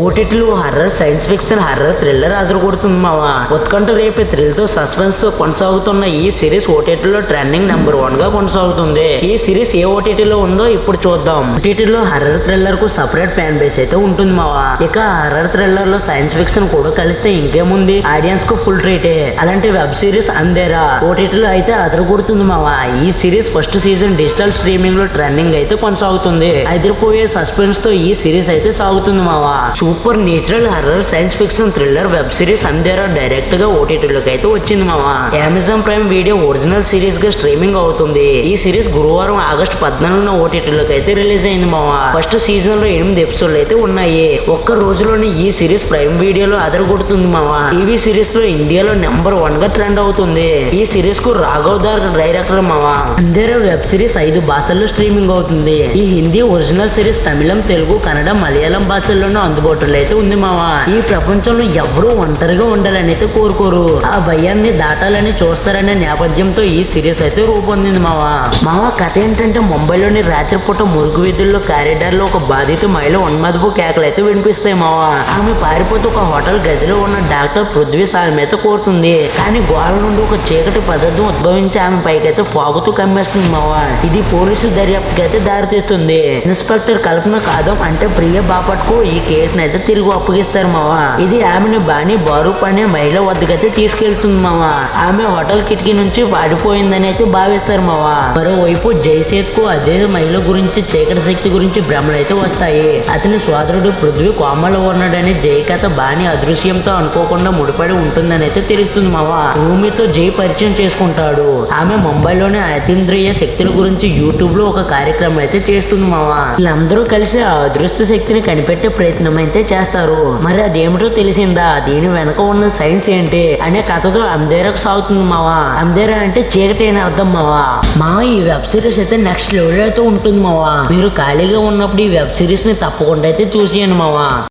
ఓటీటీలు horror science fiction horror thriller అదరగొడుతుంది మావా. ఉత్కంఠ రేపే థ్రిల్తో సస్పెన్స్తో కొనసాగుతున్న ఈ సిరీస్ ఓటీటీలో ట్రెండింగ్ నెంబర్ వన్గా కొనసాగుతుంది. ఈ సిరీస్ ఏ ఓటీటీలో ఉందో ఇప్పుడు చూద్దాం. ఓటీటీలో హర్రర్ థ్రిల్లర్కు సపరేట్ ఫ్యాన్ బేస్ అయితే ఉంటుంది మావా. ఇక హర్రర్ థ్రిల్లర్లో సైన్స్ ఫిక్షన్ కూడా కలిస్తే ఇంకేముంది? ఆడియన్స్కు ఫుల్ ట్రీటే అలాంటి వెబ్ సిరీస్ అందేరా. ఓటీటీలో అయితే అదరగొడుతుంది మావా. ఈ సిరీస్ ఫస్ట్ సీజన్ డిజిటల్ స్ట్రీమింగ్లో ట్రెండింగ్ అయితే కొనసాగుతుంది. అదిరిపోయే సస్పెన్స్తో ఈ సిరీస్ అయితే సాగుతుంది మావా. Supernatural horror science fiction thriller web series Andhera డైరెక్ట్గా ఓటీటీలోకి అయితే వచ్చింది మావా. అమెజాన్ ప్రైమ్ వీడియో ఒరిజినల్ సిరీస్గా స్ట్రీమింగ్ అవుతుంది. ఈ సిరీస్ గురువారం ఆగస్టు పద్నాలుగున ఓటీటీలోకి అయితే రిలీజ్ అయింది మావా. ఫస్ట్ సీజన్లో ఎనిమిది ఎపిసోడ్లు అయితే ఉన్నాయి. ఒక్క రోజులోనే ఈ సిరీస్ ప్రైమ్ వీడియోలో అదరగొడుతుంది మావా. టీవీ సిరీస్లో ఇండియాలో నెంబర్ వన్గా ట్రెండ్ అవుతుంది. ఈ సిరీస్కు రాఘవ్ దార్ డైరెక్టర్ మావా. అందేరా వెబ్ సిరీస్ ఐదు భాషల్లో స్ట్రీమింగ్ అవుతుంది. ఈ హిందీ ఒరిజినల్ సిరీస్ తమిళం తెలుగు కన్నడ మలయాళం భాషల్లోనూ అందుబాటులో అయితే ఉంది మావా. ఈ ప్రపంచంలో ఎవరూ ఒంటరిగా ఉండాలని అయితే కోరుకోరు. ఆ భయాన్ని దాటాలని చూస్తారనే నేపథ్యంతో ఈ సిరీస్ అయితే రూపొందింది మావా. మావా కథ ఏంటంటే ముంబైలోని రాత్రిపూట మురుగు వీధుల్లో కారిడార్లో ఒక బాధిత మహిళ ఉన్మదపు కేకలు అయితే వినిపిస్తాయి మావా. ఆమె పారిపోతూ ఒక హోటల్ గదిలో ఉన్న డాక్టర్ పృథ్వీ సాయం అయితే కోరుతుంది. కానీ గోడ నుండి ఒక చీకటి పదార్థం ఉద్భవించి ఆమె పైకైతే పాగుతూ కమ్మేస్తుంది మావా. ఇది పోలీసు దర్యాప్తుకి అయితే దారితీస్తుంది. ఇన్స్పెక్టర్ కల్పన కాదం అంటే ప్రియ బాపట్కు ఈ కేసును అయితే తిరిగి అప్పగిస్తారు మావా. ఇది ఆమెను బాని బారూప్ అనే మహిళ వద్దకైతే తీసుకెళ్తుంది మావా. ఆమె హోటల్ కిటికీ నుంచి పాడిపోయిందని అయితే భావిస్తారు మావా. మరోవైపు జయసేత్కు అదే మహిళ గురించి చీకటి శక్తి గురించి భ్రమలు అయితే వస్తాయి. అతని సోదరుడు పృథ్వీ కోమలో ఉన్నాడని జై కథ బాని అదృశ్యంతో అనుకోకుండా ముడిపడి ఉంటుందని అయితే తెలుస్తుంది మావా. భూమితో జై పరిచయం చేసుకుంటాడు. ఆమె ముంబైలోని అతీంద్రియ శక్తుల గురించి యూట్యూబ్లో ఒక కార్యక్రమం అయితే చేస్తుంది మావా. వీళ్ళందరూ కలిసి ఆ అదృశ్య శక్తిని కనిపెట్టే ప్రయత్నం అయితే చేస్తారు? మరి అదేమిటో తెలిసిందా? దీని వెనక ఉన్న సైన్స్ ఏంటి? అనే కథతో అందేరకు సాగుతుంది మావా. అందేరా అంటే చీకటి అని అర్థం మావా. మావా ఈ వెబ్ సిరీస్ అయితే నెక్స్ట్ లెవెల్ అయితే ఉంటుంది మావా. మీరు ఖాళీగా ఉన్నప్పుడు ఈ వెబ్ సిరీస్ని తప్పకుండా అయితే చూసేయండి మావా.